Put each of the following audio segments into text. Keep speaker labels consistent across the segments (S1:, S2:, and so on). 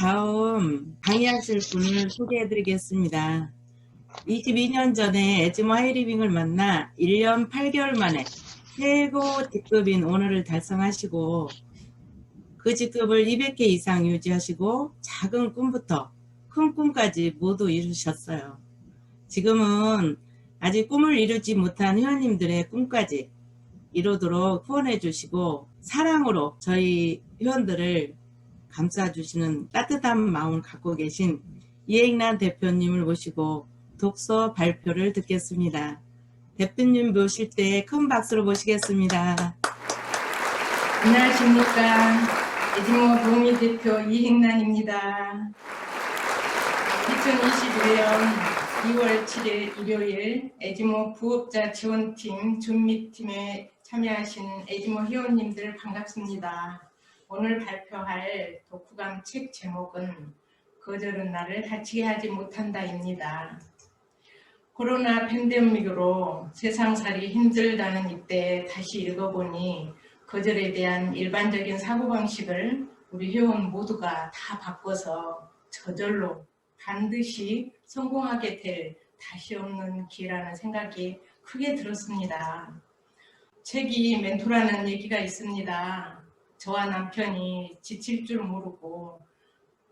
S1: 다음 강의하실 분을 소개해드리겠습니다. 22년 전에 에즈모 하이리빙을 만나 1년 8개월 만에 최고 직급인 오너를 달성하시고 그 직급을 200개 이상 유지하시고 작은 꿈부터 큰 꿈까지 모두 이루셨어요. 지금은 아직 꿈을 이루지 못한 회원님들의 꿈까지 이루도록 후원해 주시고 사랑으로 저희 회원들을 감싸주시는 따뜻한 마음을 갖고 계신 이행란 대표님을 모시고 독서 발표를 듣겠습니다. 대표님 모실 때 큰 박수로 모시겠습니다.
S2: 안녕하십니까. 에지모 도우미 대표 이행란입니다. 2021년 2월 7일 일요일 에지모 부업자 지원팀 준미팀에 참여하신 에지모 회원님들 반갑습니다. 오늘 발표할 독후감 책 제목은 거절은 나를 다치게 하지 못한다입니다. 코로나 팬데믹으로 세상살이 힘들다는 이때 다시 읽어보니 거절에 대한 일반적인 사고방식을 우리 회원 모두가 다 바꿔서 저절로 반드시 성공하게 될 다시 없는 기회라는 생각이 크게 들었습니다. 책이 멘토라는 얘기가 있습니다. 저와 남편이 지칠 줄 모르고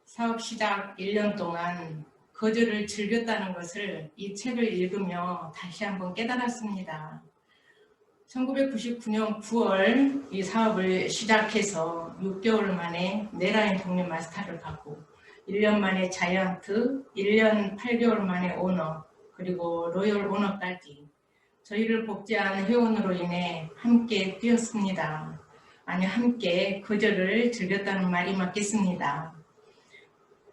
S2: 사업 시작 1년 동안 거절을 즐겼다는 것을 이 책을 읽으며 다시 한번 깨달았습니다. 1999년 9월 이 사업을 시작해서 6개월 만에 네라인 동료 마스터를 받고 1년 만에 자이언트, 1년 8개월 만에 오너, 그리고 로열 오너까지 저희를 복제한 회원으로 인해 함께 뛰었습니다. 아니 함께 거절을 즐겼다는 말이 맞겠습니다.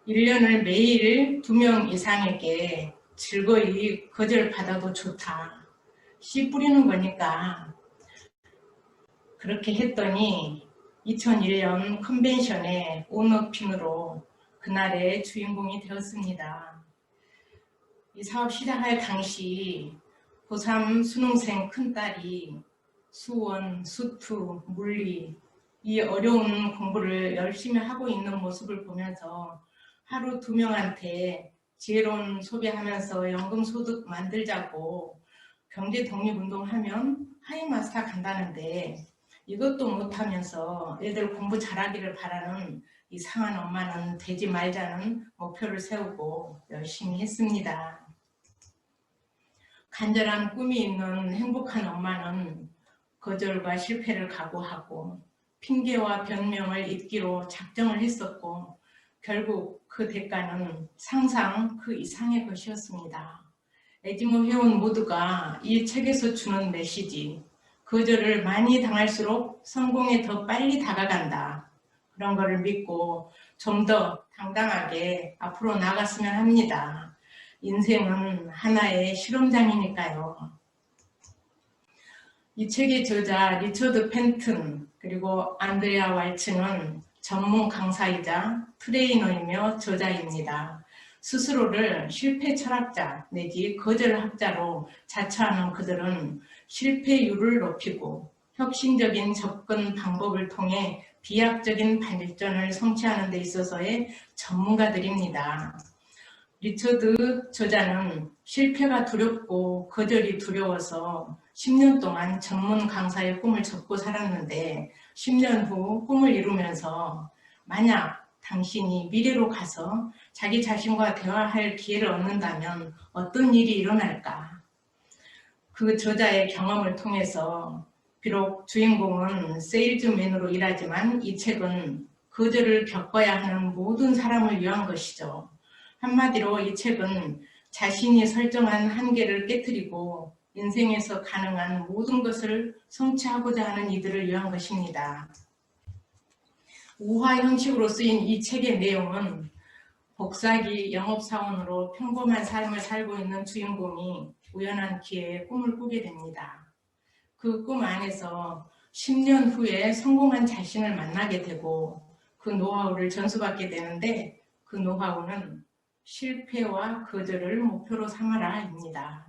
S2: 1년을 매일 두명 이상에게 즐거이 거절받아도 좋다. 씨 뿌리는 거니까 그렇게 했더니 2001년 컨벤션의 오너핀으로 그날의 주인공이 되었습니다. 이 사업 시작할 당시 고3 수능생 큰딸이 수원, 수투, 물리 이 어려운 공부를 열심히 하고 있는 모습을 보면서 하루 두 명한테 지혜로운 소비하면서 연금소득 만들자고 경제 독립운동하면 하이마스터 간다는데 이것도 못하면서 애들 공부 잘하기를 바라는 이 상한 엄마는 되지 말자는 목표를 세우고 열심히 했습니다. 간절한 꿈이 있는 행복한 엄마는 거절과 실패를 각오하고 핑계와 변명을 잊기로 작정을 했었고 결국 그 대가는 상상 그 이상의 것이었습니다. 에지모 회원 모두가 이 책에서 주는 메시지 거절을 많이 당할수록 성공에 더 빨리 다가간다. 그런 거를 믿고 좀 더 당당하게 앞으로 나갔으면 합니다. 인생은 하나의 실험장이니까요. 이 책의 저자 리처드 펜튼 그리고 안드레아 왈츠는 전문 강사이자 트레이너이며 저자입니다. 스스로를 실패 철학자 내지 거절 학자로 자처하는 그들은 실패율을 높이고 혁신적인 접근 방법을 통해 비약적인 발전을 성취하는 데 있어서의 전문가들입니다. 리처드 저자는 실패가 두렵고 거절이 두려워서 10년 동안 전문 강사의 꿈을 접고 살았는데 10년 후 꿈을 이루면서 만약 당신이 미래로 가서 자기 자신과 대화할 기회를 얻는다면 어떤 일이 일어날까? 그 저자의 경험을 통해서 비록 주인공은 세일즈맨으로 일하지만 이 책은 거절을 겪어야 하는 모든 사람을 위한 것이죠. 한마디로 이 책은 자신이 설정한 한계를 깨뜨리고 인생에서 가능한 모든 것을 성취하고자 하는 이들을 위한 것입니다. 우화 형식으로 쓰인 이 책의 내용은 복사기 영업사원으로 평범한 삶을 살고 있는 주인공이 우연한 기회에 꿈을 꾸게 됩니다. 그 꿈 안에서 10년 후에 성공한 자신을 만나게 되고 그 노하우를 전수받게 되는데 그 노하우는 실패와 거절을 목표로 삼아라입니다.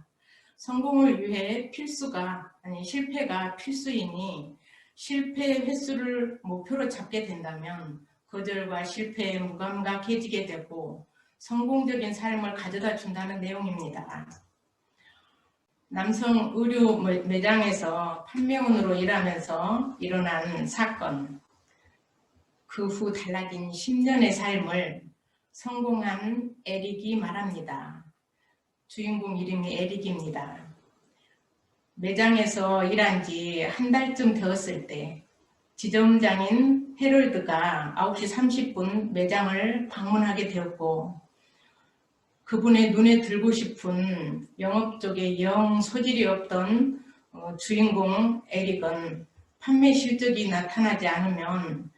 S2: 성공을 위해 필수가 아니 실패가 필수이니 실패 횟수를 목표로 잡게 된다면 거절과 실패에 무감각해지게 되고 성공적인 삶을 가져다 준다는 내용입니다. 남성 의류 매- 매장에서 판매원으로 일하면서 일어난 사건, 그 후 달라진 10년의 삶을 성공한 에릭이 말합니다. 주인공 이름이 에릭입니다. 매장에서 일한 지 한 달쯤 되었을 때 지점장인 헤럴드가 9시 30분 매장을 방문하게 되었고 그분의 눈에 들고 싶은 영업 쪽에 영 소질이 없던 어, 주인공 에릭은 판매 실적이 나타나지 않으면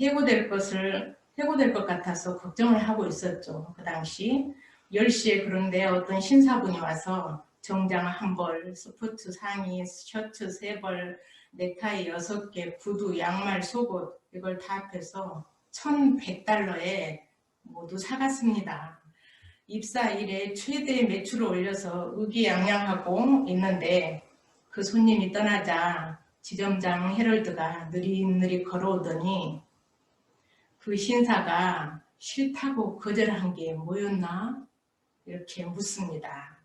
S2: 해고될 것을 해고될 것 같아서 걱정을 하고 있었죠. 그 당시 10시에 그런데 어떤 신사분이 와서 정장 한 벌, 스포츠 상의, 셔츠 세 벌, 넥타이 여섯 개, 구두, 양말, 속옷 이걸 다 합해서 1,100달러에 모두 사갔습니다. 입사 이래 최대 매출을 올려서 의기양양하고 있는데 그 손님이 떠나자 지점장 헤럴드가 느릿느릿 걸어오더니 그 신사가 싫다고 거절한 게 뭐였나? 이렇게 묻습니다.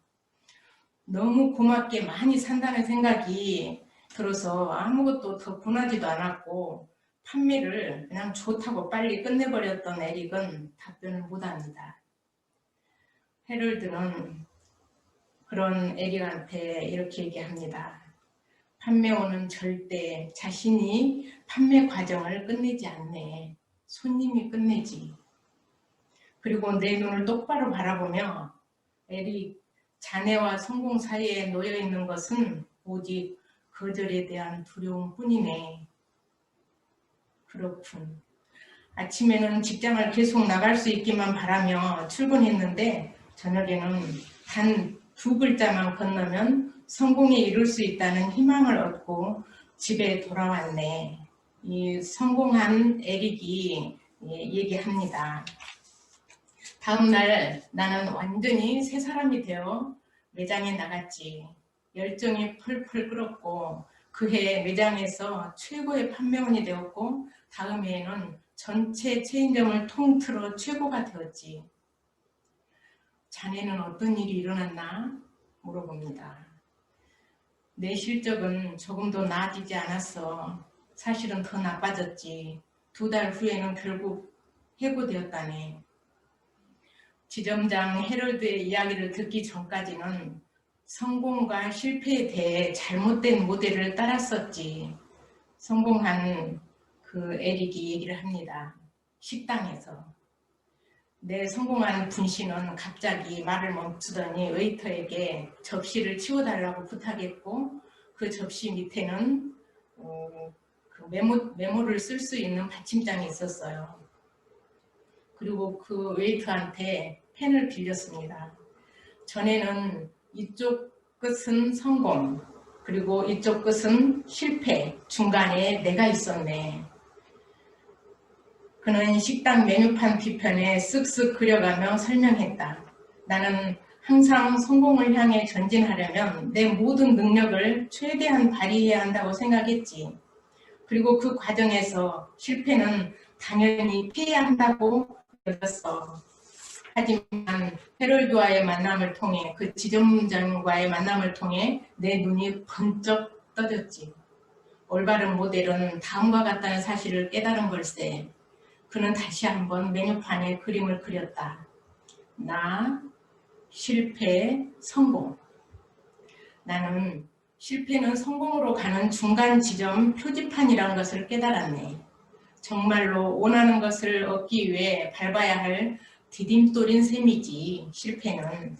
S2: 너무 고맙게 많이 산다는 생각이 들어서 아무것도 더 분하지도 않았고 판매를 그냥 좋다고 빨리 끝내버렸던 에릭은 답변을 못합니다. 헤럴드는 그런 에릭한테 이렇게 얘기합니다. 판매원은 절대 자신이 판매 과정을 끝내지 않네. 손님이 끝내지. 그리고 내 눈을 똑바로 바라보며 에릭 자네와 성공 사이에 놓여 있는 것은 오직 거절에 대한 두려움뿐이네. 그렇군. 아침에는 직장을 계속 나갈 수 있기만 바라며 출근했는데 저녁에는 단 두 글자만 건너면 성공에 이룰 수 있다는 희망을 얻고 집에 돌아왔네. 이 성공한 에릭이 예, 얘기합니다. 다음 날 나는 완전히 새 사람이 되어 매장에 나갔지. 열정이 펄펄 끓었고 그해 매장에서 최고의 판매원이 되었고 다음 해에는 전체 체인점을 통틀어 최고가 되었지. 자네는 어떤 일이 일어났나? 물어봅니다. 내 실적은 조금 더 나아지지 않았어. 사실은 더 나빠졌지. 두 달 후에는 결국 해고되었다네. 지점장 헤럴드의 이야기를 듣기 전까지는 성공과 실패에 대해 잘못된 모델을 따랐었지. 성공한 그 에릭이 얘기를 합니다. 식당에서. 내 성공한 분신은 갑자기 말을 멈추더니 웨이터에게 접시를 치워달라고 부탁했고 그 접시 밑에는 어, 그 메모, 메모를 쓸 수 있는 받침장이 있었어요. 그리고 그 웨이터한테 펜을 빌렸습니다. 전에는 이쪽 끝은 성공, 그리고 이쪽 끝은 실패, 중간에 내가 있었네. 그는 식당 메뉴판 뒤편에 쓱쓱 그려가며 설명했다. 나는 항상 성공을 향해 전진하려면 내 모든 능력을 최대한 발휘해야 한다고 생각했지. 그리고 그 과정에서 실패는 당연히 피해야 한다고 여겼어. 하지만 헤럴드와의 만남을 통해 그 지점장과의 만남을 통해 내 눈이 번쩍 떠졌지. 올바른 모델은 다음과 같다는 사실을 깨달은 걸세. 그는 다시 한번 메뉴판에 그림을 그렸다. 나, 실패, 성공. 나는 실패는 성공으로 가는 중간 지점 표지판이라는 것을 깨달았네. 정말로 원하는 것을 얻기 위해 밟아야 할 디딤돌인 셈이지 실패는.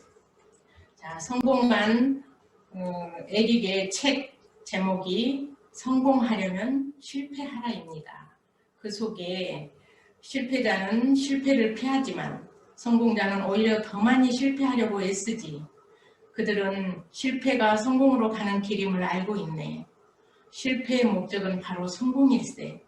S2: 자, 성공한 어, 에릭의 책 제목이 성공하려면 실패하라입니다. 그 속에 실패자는 실패를 피하지만 성공자는 오히려 더 많이 실패하려고 애쓰지. 그들은 실패가 성공으로 가는 길임을 알고 있네. 실패의 목적은 바로 성공일세.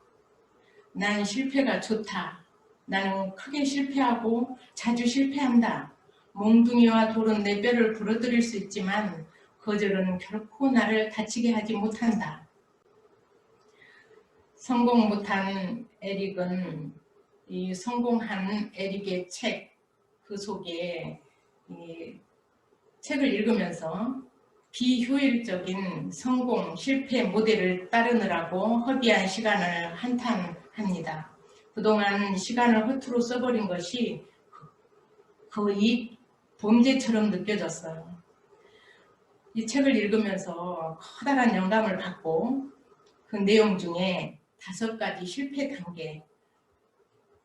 S2: 난 실패가 좋다. 나는 크게 실패하고 자주 실패한다. 몽둥이와 돌은 내 뼈를 부러뜨릴 수 있지만 거절은 결코 나를 다치게 하지 못한다. 성공 못한 에릭은 이 성공한 에릭의 책 그 속에 이 책을 읽으면서 비효율적인 성공 실패 모델을 따르느라고 허비한 시간을 한탄합니다. 그동안 시간을 허투루 써버린 것이 거의 범죄처럼 느껴졌어요. 이 책을 읽으면서 커다란 영감을 받고 그 내용 중에 다섯 가지 실패 단계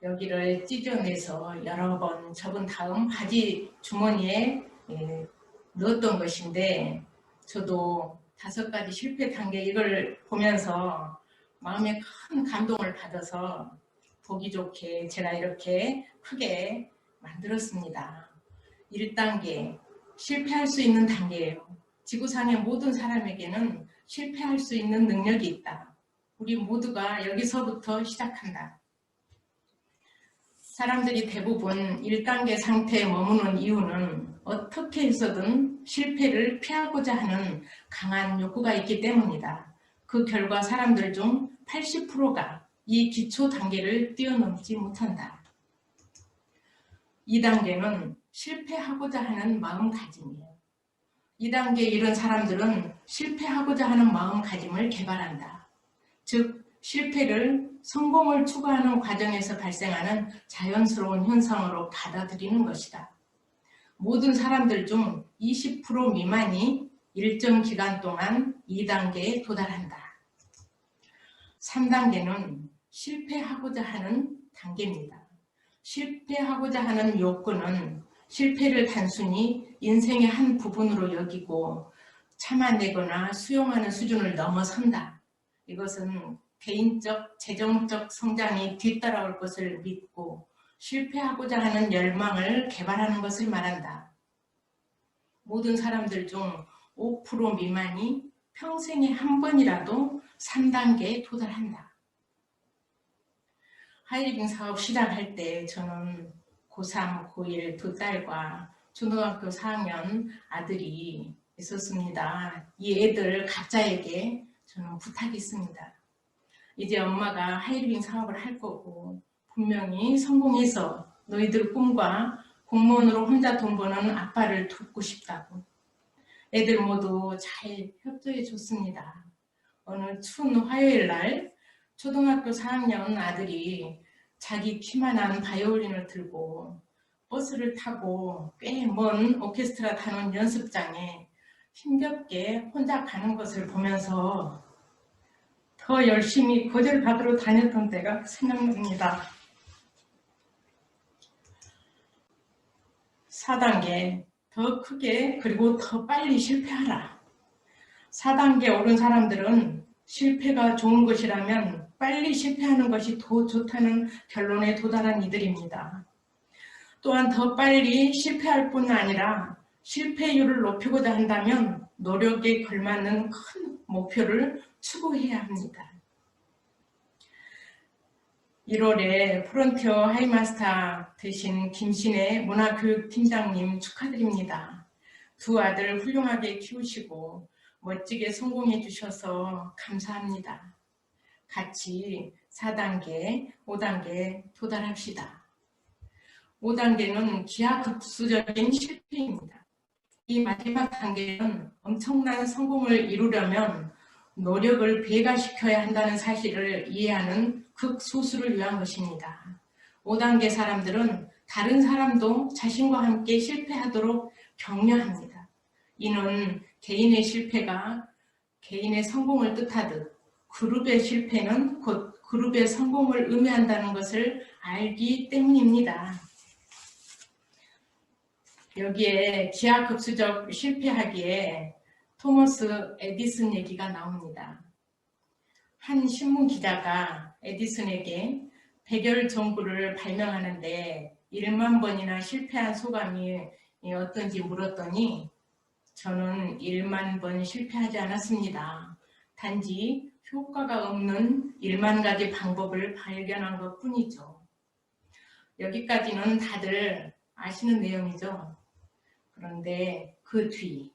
S2: 여기를 찢어내서 여러 번 접은 다음 바지 주머니에 예, 넣었던 것인데 저도 다섯 가지 실패 단계 이걸 보면서 마음에 큰 감동을 받아서 보기 좋게 제가 이렇게 크게 만들었습니다. 1단계 실패할 수 있는 단계예요. 지구상의 모든 사람에게는 실패할 수 있는 능력이 있다. 우리 모두가 여기서부터 시작한다. 사람들이 대부분 1단계 상태에 머무는 이유는 어떻게 해서든 실패를 피하고자 하는 강한 욕구가 있기 때문이다. 그 결과 사람들 중 80%가 이 기초 단계를 뛰어넘지 못한다. 2단계는 실패하고자 하는 마음가짐이에요. 2단계에 이른 사람들은 실패하고자 하는 마음가짐을 개발한다. 즉, 실패를 성공을 추구하는 과정에서 발생하는 자연스러운 현상으로 받아들이는 것이다. 모든 사람들 중 20% 미만이 일정 기간 동안 2단계에 도달한다. 3단계는 실패하고자 하는 단계입니다. 실패하고자 하는 욕구는 실패를 단순히 인생의 한 부분으로 여기고 참아내거나 수용하는 수준을 넘어선다. 이것은 개인적, 재정적 성장이 뒤따라올 것을 믿고 실패하고자 하는 열망을 개발하는 것을 말한다. 모든 사람들 중 5% 미만이 평생에 한 번이라도 3단계에 도달한다. 하이리빙 사업 시작할 때 저는 고3, 고1 두 딸과 중등학교 4학년 아들이 있었습니다. 이 애들 각자에게 저는 부탁이 있습니다. 이제 엄마가 하이리빙 사업을 할 거고 분명히 성공해서 너희들 꿈과 공무원으로 혼자 돈 버는 아빠를 돕고 싶다고. 애들 모두 잘 협조해 줬습니다. 어느 추운 화요일 날 초등학교 4학년 아들이 자기 키만한 바이올린을 들고 버스를 타고 꽤 먼 오케스트라 단원 연습장에 힘겹게 혼자 가는 것을 보면서 더 열심히 거절 받으러 다녔던 때가 생각납니다. 4단계 더 크게 그리고 더 빨리 실패하라. 4단계 오른 사람들은 실패가 좋은 것이라면 빨리 실패하는 것이 더 좋다는 결론에 도달한 이들입니다. 또한 더 빨리 실패할 뿐 아니라 실패율을 높이고자 한다면 노력에 걸맞는 큰 목표를 추구해야 합니다. 1월에 프론티어 하이마스터 되신 김신혜 문화교육팀장님 축하드립니다. 두 아들 훌륭하게 키우시고 멋지게 성공해 주셔서 감사합니다. 같이 4단계, 5단계 도달합시다. 5단계는 기하급수적인 실패입니다. 이 마지막 단계는 엄청난 성공을 이루려면 노력을 배가시켜야 한다는 사실을 이해하는 극소수를 위한 것입니다. 5단계 사람들은 다른 사람도 자신과 함께 실패하도록 격려합니다. 이는 개인의 실패가 개인의 성공을 뜻하듯 그룹의 실패는 곧 그룹의 성공을 의미한다는 것을 알기 때문입니다. 여기에 기하급수적 실패하기에 토머스 에디슨 얘기가 나옵니다. 한 신문 기자가 에디슨에게 백열 전구를 발명하는데 1만 번이나 실패한 소감이 어떤지 물었더니 저는 1만 번 실패하지 않았습니다. 단지 효과가 없는 1만 가지 방법을 발견한 것 뿐이죠. 여기까지는 다들 아시는 내용이죠. 그런데 그 뒤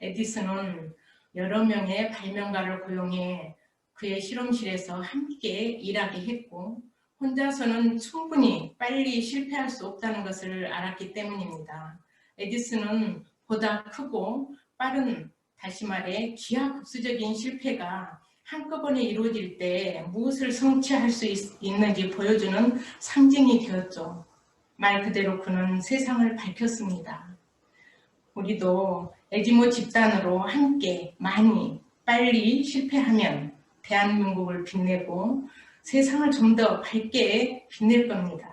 S2: 에디슨은 여러 명의 발명가를 고용해 그의 실험실에서 함께 일하게 했고 혼자서는 충분히 빨리 실패할 수 없다는 것을 알았기 때문입니다. 에디슨은 보다 크고 빠른 다시 말해 기하급수적인 실패가 한꺼번에 이루어질 때 무엇을 성취할 수 있, 있는지 보여주는 상징이 되었죠. 말 그대로 그는 세상을 밝혔습니다. 우리도 에지모 집단으로 함께 많이 빨리 실패하면 대한민국을 빛내고 세상을 좀 더 밝게 빛낼 겁니다.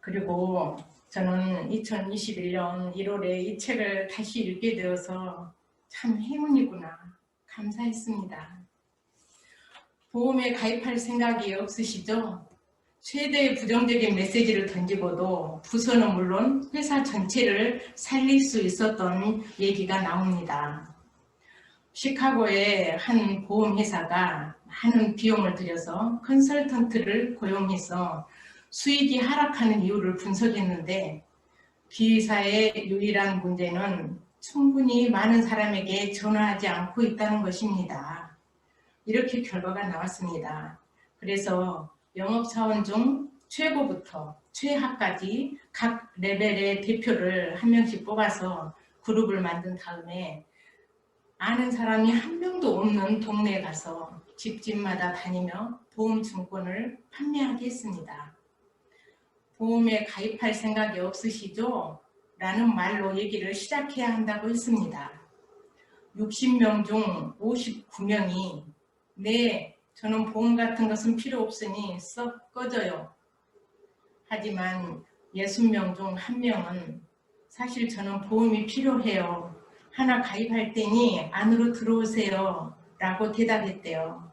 S2: 그리고 저는 2021년 1월에 이 책을 다시 읽게 되어서 참 행운이구나 감사했습니다. 보험에 가입할 생각이 없으시죠? 최대의 부정적인 메시지를 던지고도 부서는 물론 회사 전체를 살릴 수 있었던 얘기가 나옵니다. 시카고의 한 보험회사가 많은 비용을 들여서 컨설턴트를 고용해서 수익이 하락하는 이유를 분석했는데 기사의 유일한 문제는 충분히 많은 사람에게 전화하지 않고 있다는 것입니다. 이렇게 결과가 나왔습니다. 그래서 영업사원 중 최고부터 최하까지 각 레벨의 대표를 한 명씩 뽑아서 그룹을 만든 다음에 아는 사람이 한 명도 없는 동네에 가서 집집마다 다니며 보험 증권을 판매하게 했습니다. 보험에 가입할 생각이 없으시죠? 라는 말로 얘기를 시작해야 한다고 했습니다. 60명 중 59명이 네, 저는 보험 같은 것은 필요 없으니 썩 꺼져요. 하지만 60명 중 한 명은 사실 저는 보험이 필요해요. 하나 가입할 테니 안으로 들어오세요. 라고 대답했대요.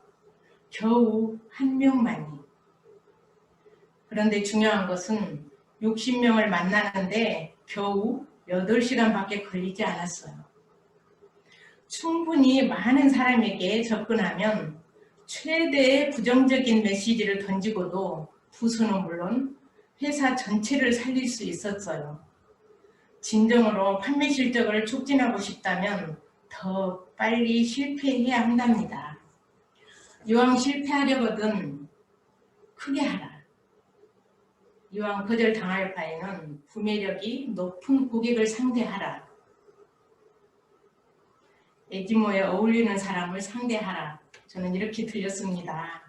S2: 겨우 한 명만이. 그런데 중요한 것은 60명을 만나는데 겨우 8시간밖에 걸리지 않았어요. 충분히 많은 사람에게 접근하면 최대의 부정적인 메시지를 던지고도 부수는 물론 회사 전체를 살릴 수 있었어요. 진정으로 판매 실적을 촉진하고 싶다면 더 빨리 실패해야 한답니다. 이왕 실패하려거든 크게 하라. 이왕 거절 당할 바에는 구매력이 높은 고객을 상대하라. 에지모에 어울리는 사람을 상대하라. 저는 이렇게 들렸습니다.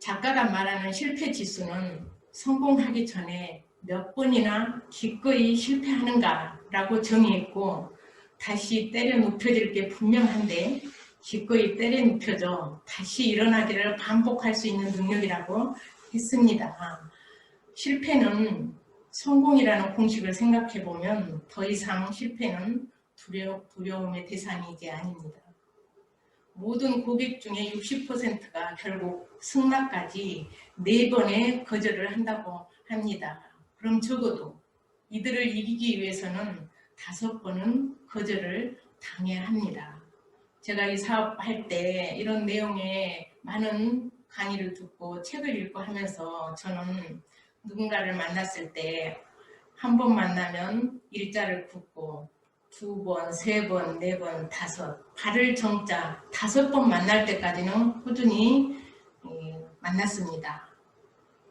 S2: 작가가 말하는 실패 지수는 성공하기 전에 몇 번이나 기꺼이 실패하는가라고 정의했고 다시 때려 눕혀질 게 분명한데 기꺼이 때려 눕혀져 다시 일어나기를 반복할 수 있는 능력이라고 했습니다. 실패는 성공이라는 공식을 생각해 보면 더 이상 실패는 두려, 두려움의 대상이 이제 아닙니다. 모든 고객 중에 60%가 결국 승낙까지 네 번의 거절을 한다고 합니다. 그럼 적어도 이들을 이기기 위해서는 다섯 번은 거절을 당해야 합니다. 제가 이 사업 할 때 이런 내용의 많은 강의를 듣고 책을 읽고 하면서 저는 누군가를 만났을 때 한 번 만나면 일자를 긋고 두 번, 세 번, 네 번, 다섯 발을 정자 다섯 번 만날 때까지는 꾸준히 예, 만났습니다.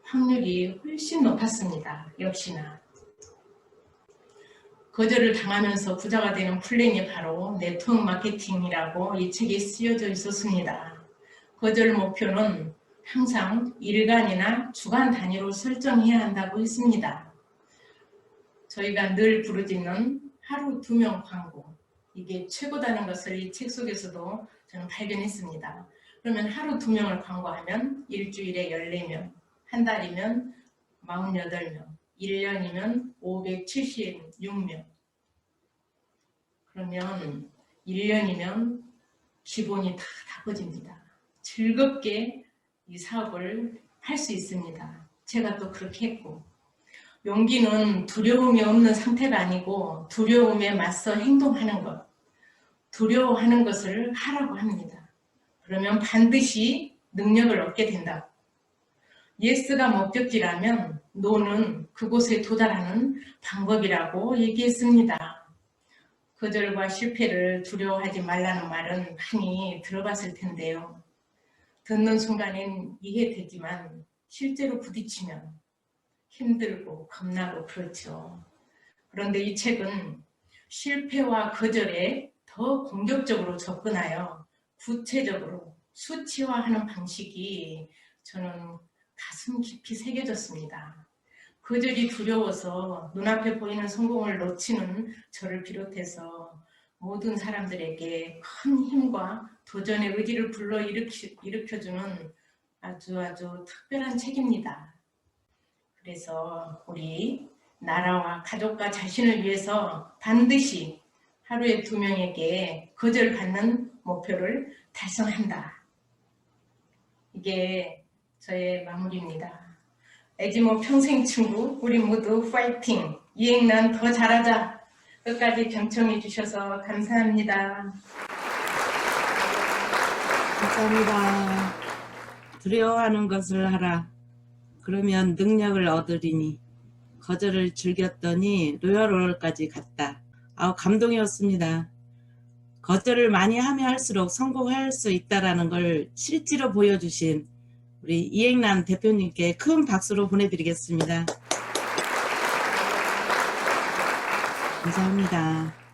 S2: 확률이 훨씬 높았습니다. 역시나. 거절을 당하면서 부자가 되는 플랜이 바로 네트워크 마케팅이라고 이 책에 쓰여져 있었습니다. 거절 목표는 항상 일간이나 주간 단위로 설정해야 한다고 했습니다. 저희가 늘 부르짖는 하루 두 명 광고 이게 최고다는 것을 이 책 속에서도 저는 발견했습니다. 그러면 하루 두 명을 광고하면 일주일에 14명, 한 달이면 48명, 1년이면 576명. 그러면 1년이면 기본이 다 닦아집니다. 즐겁게 이 사업을 할 수 있습니다. 제가 또 그렇게 했고 용기는 두려움이 없는 상태가 아니고 두려움에 맞서 행동하는 것 두려워하는 것을 하라고 합니다. 그러면 반드시 능력을 얻게 된다. 예스가 목적지라면 노는 그곳에 도달하는 방법이라고 얘기했습니다. 거절과 실패를 두려워하지 말라는 말은 많이 들어봤을 텐데요. 듣는 순간엔 이해되지만 실제로 부딪히면 힘들고 겁나고 그렇죠. 그런데 이 책은 실패와 거절에 더 공격적으로 접근하여 구체적으로 수치화하는 방식이 저는 가슴 깊이 새겨졌습니다. 거절이 두려워서 눈앞에 보이는 성공을 놓치는 저를 비롯해서 모든 사람들에게 큰 힘과 도전의 의지를 불러일으켜, 주는 아주 아주 특별한 책입니다. 그래서 우리 나라와 가족과 자신을 위해서 반드시 하루에 두 명에게 거절받는 목표를 달성한다. 이게 저의 마무리입니다. 에지모 평생 친구 우리 모두 파이팅! 이행난 더 잘하자! 끝까지 경청해 주셔서 감사합니다.
S1: 감사합니다. 두려워하는 것을 하라. 그러면 능력을 얻으리니 거절을 즐겼더니 로열월까지 갔다. 아우 감동이었습니다. 거절을 많이 하면 할수록 성공할 수 있다라는 걸 실제로 보여주신 우리 이행남 대표님께 큰 박수로 보내드리겠습니다. 감사합니다.